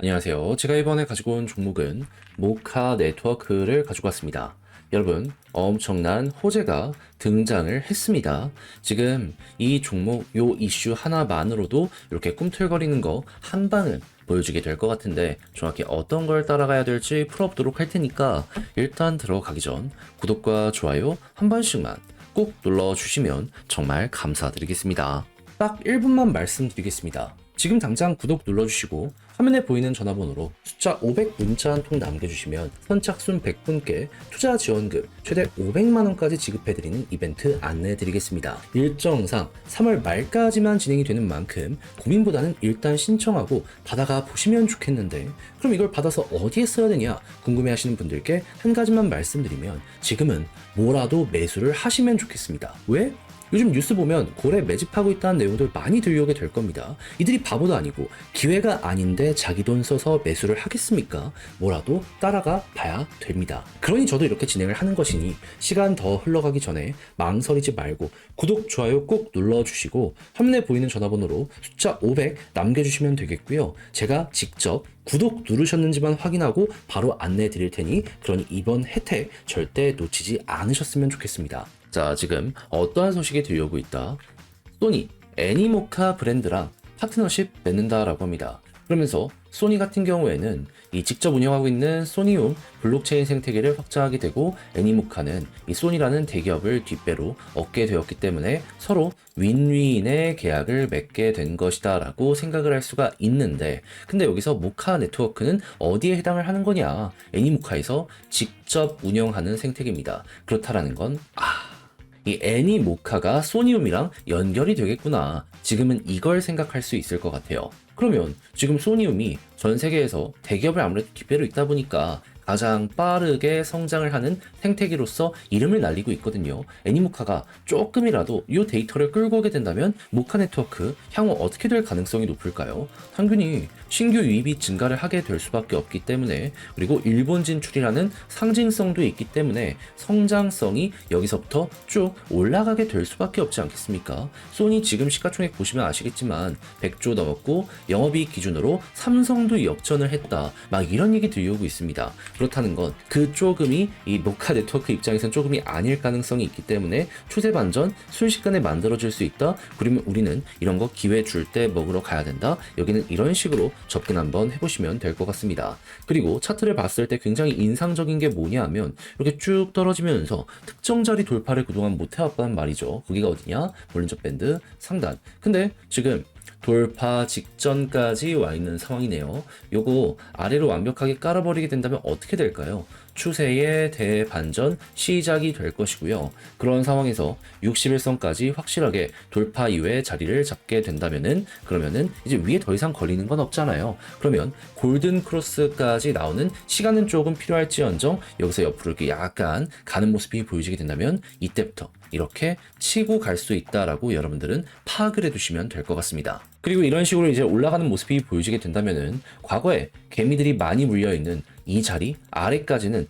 안녕하세요. 제가 이번에 가지고 온 종목은 모카 네트워크를 가지고 왔습니다. 여러분, 엄청난 호재가 등장을 했습니다. 지금 이 종목, 요 이슈 하나만으로도 이렇게 꿈틀거리는 거 한 방은 보여주게 될 것 같은데 정확히 어떤 걸 따라가야 될지 풀어보도록 할 테니까 일단 들어가기 전 구독과 좋아요 한 번씩만 꼭 눌러주시면 정말 감사드리겠습니다. 딱 1분만 말씀드리겠습니다. 지금 당장 구독 눌러주시고 화면에 보이는 전화번호로 숫자 500 문자 한 통 남겨주시면 선착순 100분께 투자 지원금 최대 500만원까지 지급해드리는 이벤트 안내해드리겠습니다. 일정상 3월 말까지만 진행이 되는 만큼 고민보다는 일단 신청하고 받아가 보시면 좋겠는데 그럼 이걸 받아서 어디에 써야 되냐 궁금해하시는 분들께 한 가지만 말씀드리면 지금은 뭐라도 매수를 하시면 좋겠습니다. 왜? 요즘 뉴스 보면 고래 매집하고 있다는 내용들 많이 들려오게 될 겁니다. 이들이 바보도 아니고 기회가 아닌데 자기 돈 써서 매수를 하겠습니까? 뭐라도 따라가 봐야 됩니다. 그러니 저도 이렇게 진행을 하는 것이니 시간 더 흘러가기 전에 망설이지 말고 구독, 좋아요 꼭 눌러주시고 화면에 보이는 전화번호로 숫자 500 남겨주시면 되겠고요. 제가 직접 구독 누르셨는지만 확인하고 바로 안내해 드릴 테니 그러니 이번 혜택 절대 놓치지 않으셨으면 좋겠습니다. 자, 지금 어떠한 소식이 들려오고 있다. 소니, 애니모카 브랜드랑 파트너십 맺는다라고 합니다. 그러면서 소니 같은 경우에는 이 직접 운영하고 있는 소니움 블록체인 생태계를 확장하게 되고 애니모카는 이 소니라는 대기업을 뒷배로 얻게 되었기 때문에 서로 윈윈의 계약을 맺게 된 것이다 라고 생각을 할 수가 있는데 근데 여기서 모카 네트워크는 어디에 해당을 하는 거냐 애니모카에서 직접 운영하는 생태계입니다. 그렇다라는 건 아. 이 애니 모카가 소니움이랑 연결이 되겠구나. 지금은 이걸 생각할 수 있을 것 같아요. 그러면 지금 소니움이 전 세계에서 대기업을 아무래도 뒷배로 있다 보니까 가장 빠르게 성장을 하는 생태계로서 이름을 날리고 있거든요. 애니모카가 조금이라도 이 데이터를 끌고 오게 된다면 모카 네트워크 향후 어떻게 될 가능성이 높을까요? 당연히 신규 유입이 증가를 하게 될 수밖에 없기 때문에 그리고 일본 진출이라는 상징성도 있기 때문에 성장성이 여기서부터 쭉 올라가게 될 수밖에 없지 않겠습니까? 소니 지금 시가총액 보시면 아시겠지만 100조 넘었고 영업이익 기준으로 삼성도 역전을 했다. 막 이런 얘기 들려오고 있습니다. 그렇다는 건 그 조금이 이 모카 네트워크 입장에선 조금이 아닐 가능성이 있기 때문에 추세 반전 순식간에 만들어질 수 있다. 그러면 우리는 이런 거 기회 줄 때 먹으러 가야 된다. 여기는 이런 식으로 접근 한번 해보시면 될 것 같습니다. 그리고 차트를 봤을 때 굉장히 인상적인 게 뭐냐 하면 이렇게 쭉 떨어지면서 특정 자리 돌파를 그동안 못 해왔단 말이죠. 거기가 어디냐? 볼린저 밴드 상단. 근데 지금 돌파 직전까지 와 있는 상황이네요. 요거 아래로 완벽하게 깔아버리게 된다면 어떻게 될까요? 추세의 대반전 시작이 될 것이고요. 그런 상황에서 61선까지 확실하게 돌파 이후에 자리를 잡게 된다면은 그러면은 이제 위에 더 이상 걸리는 건 없잖아요. 그러면 골든 크로스까지 나오는 시간은 조금 필요할지언정 여기서 옆으로 이렇게 약간 가는 모습이 보여지게 된다면 이때부터 이렇게 치고 갈 수 있다라고 여러분들은 파악을 해두시면 될 것 같습니다. 그리고 이런 식으로 이제 올라가는 모습이 보여지게 된다면은 과거에 개미들이 많이 물려 있는 이 자리 아래까지는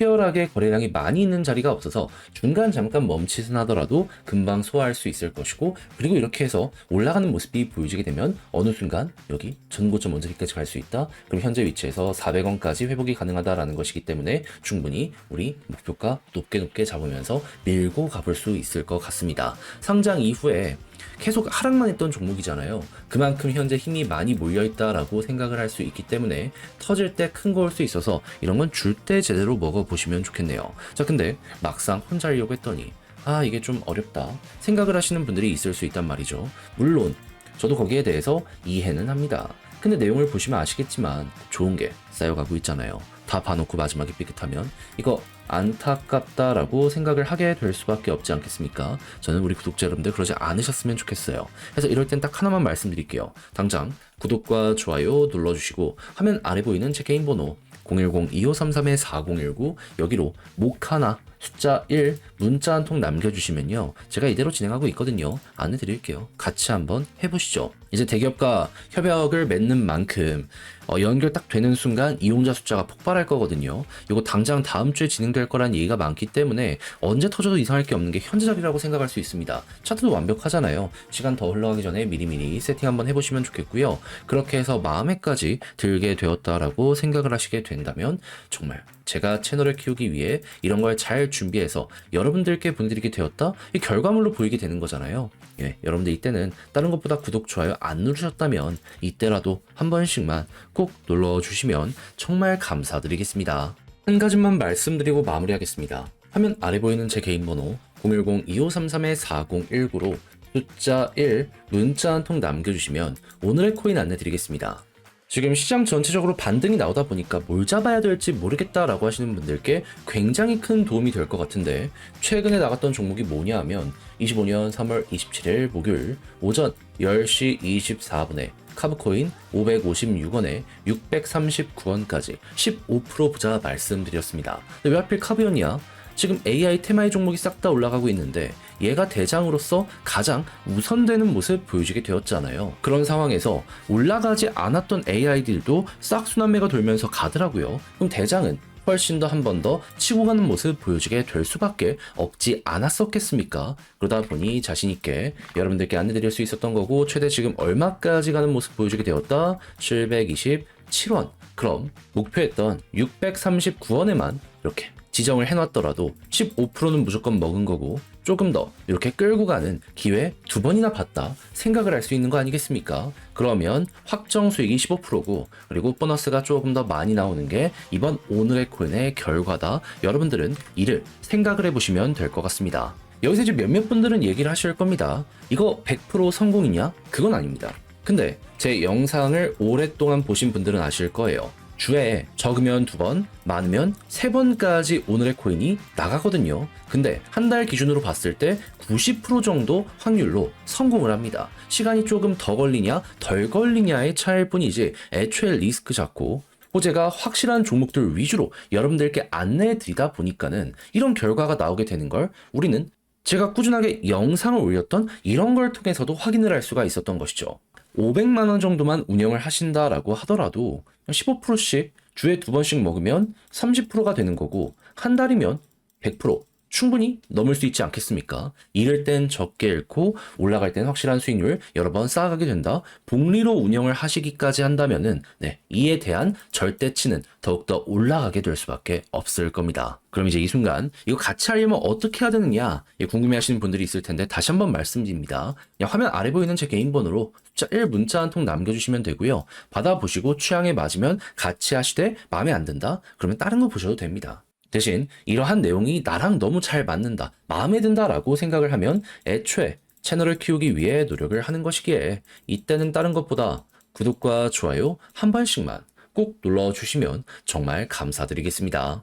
특별하게 거래량이 많이 있는 자리가 없어서 중간 잠깐 멈칫은 하더라도 금방 소화할 수 있을 것이고 그리고 이렇게 해서 올라가는 모습이 보여지게 되면 어느 순간 여기 전고점 언저리까지 갈 수 있다. 그럼 현재 위치에서 400원까지 회복이 가능하다라는 것이기 때문에 충분히 우리 목표가 높게 높게 잡으면서 밀고 가볼 수 있을 것 같습니다. 상장 이후에 계속 하락만 했던 종목이잖아요. 그만큼 현재 힘이 많이 몰려있다라고 생각을 할 수 있기 때문에 터질 때 큰거올수 있어서 이런 건 줄 때 제대로 먹어보시면 좋겠네요. 자, 근데 막상 혼자 하려고 했더니 아, 이게 좀 어렵다. 생각을 하시는 분들이 있을 수 있단 말이죠. 물론 저도 거기에 대해서 이해는 합니다. 근데 내용을 보시면 아시겠지만 좋은 게 쌓여가고 있잖아요. 다 봐놓고 마지막에 삐끗하면 이거 안타깝다라고 생각을 하게 될 수밖에 없지 않겠습니까? 저는 우리 구독자 여러분들 그러지 않으셨으면 좋겠어요. 그래서 이럴 땐 딱 하나만 말씀드릴게요. 당장 구독과 좋아요 눌러주시고 화면 아래 보이는 제 개인 번호 010-2533-4019 여기로 모카나 숫자 1 문자 한 통 남겨주시면요. 제가 이대로 진행하고 있거든요. 안내 드릴게요. 같이 한번 해보시죠. 이제 대기업과 협약을 맺는 만큼 어, 연결 딱 되는 순간 이용자 숫자가 폭발할 거거든요. 이거 당장 다음 주에 진행될 거란 얘기가 많기 때문에 언제 터져도 이상할 게 없는 게 현재적이라고 생각할 수 있습니다. 차트도 완벽하잖아요. 시간 더 흘러가기 전에 미리미리 세팅 한번 해보시면 좋겠고요. 그렇게 해서 마음에까지 들게 되었다라고 생각을 하시게 된다면 정말 제가 채널을 키우기 위해 이런 걸 잘 준비해서 여러분들께 보내드리게 되었다 이 결과물로 보이게 되는 거잖아요. 예, 여러분들 이때는 다른 것보다 구독 좋아요 안 누르셨다면 이때라도 한 번씩만 꼭 눌러 주시면 정말 감사드리겠습니다. 한 가지만 말씀드리고 마무리하겠습니다. 화면 아래 보이는 제 개인 번호 010-2533-4019로 숫자 1 문자 한 통 남겨주시면 오늘의 코인 안내 드리겠습니다. 지금 시장 전체적으로 반등이 나오다 보니까 뭘 잡아야 될지 모르겠다라고 하시는 분들께 굉장히 큰 도움이 될 것 같은데 최근에 나갔던 종목이 뭐냐 하면 25년 3월 27일 목요일 오전 10시 24분에 카브코인 556원에 639원까지 15% 부자 말씀드렸습니다. 근데 왜 하필 카브였냐? 지금 AI 테마의 종목이 싹 다 올라가고 있는데 얘가 대장으로서 가장 우선되는 모습 보여주게 되었잖아요. 그런 상황에서 올라가지 않았던 AI들도 싹 순환매가 돌면서 가더라고요. 그럼 대장은 훨씬 더 한 번 더 치고 가는 모습 보여주게 될 수밖에 없지 않았었겠습니까? 그러다 보니 자신있게 여러분들께 안내 드릴 수 있었던 거고, 최대 지금 얼마까지 가는 모습 보여주게 되었다? 727원. 그럼 목표했던 639원에만 이렇게 지정을 해놨더라도 15%는 무조건 먹은 거고 조금 더 이렇게 끌고 가는 기회 두 번이나 봤다 생각을 할 수 있는 거 아니겠습니까? 그러면 확정 수익이 15%고 그리고 보너스가 조금 더 많이 나오는 게 이번 오늘의 코인의 결과다. 여러분들은 이를 생각을 해보시면 될 것 같습니다. 여기서 이제 몇몇 분들은 얘기를 하실 겁니다. 이거 100% 성공이냐? 그건 아닙니다. 근데 제 영상을 오랫동안 보신 분들은 아실 거예요. 주에 적으면 두 번, 많으면 세 번까지 오늘의 코인이 나가거든요. 근데 한 달 기준으로 봤을 때 90% 정도 확률로 성공을 합니다. 시간이 조금 더 걸리냐, 덜 걸리냐의 차이일 뿐이지 애초에 리스크 잡고 호재가 확실한 종목들 위주로 여러분들께 안내해 드리다 보니까는 이런 결과가 나오게 되는 걸 우리는 제가 꾸준하게 영상을 올렸던 이런 걸 통해서도 확인을 할 수가 있었던 것이죠. 500만 원 정도만 운영을 하신다라고 하더라도 15%씩 주에 두 번씩 먹으면 30%가 되는 거고 한 달이면 100% 충분히 넘을 수 있지 않겠습니까? 잃을 땐 적게 잃고 올라갈 땐 확실한 수익률 여러 번 쌓아가게 된다. 복리로 운영을 하시기까지 한다면은 네, 이에 대한 절대치는 더욱더 올라가게 될 수밖에 없을 겁니다. 그럼 이제 이 순간 이거 같이 하려면 어떻게 해야 되느냐 예, 궁금해 하시는 분들이 있을 텐데 다시 한번 말씀드립니다. 화면 아래 보이는 제 개인 번호로 숫자 1 문자 한 통 남겨주시면 되고요. 받아보시고 취향에 맞으면 같이 하시되 마음에 안 든다 그러면 다른 거 보셔도 됩니다. 대신 이러한 내용이 나랑 너무 잘 맞는다, 마음에 든다라고 생각을 하면 애초에 채널을 키우기 위해 노력을 하는 것이기에 이때는 다른 것보다 구독과 좋아요 한 번씩만 꼭 눌러주시면 정말 감사드리겠습니다.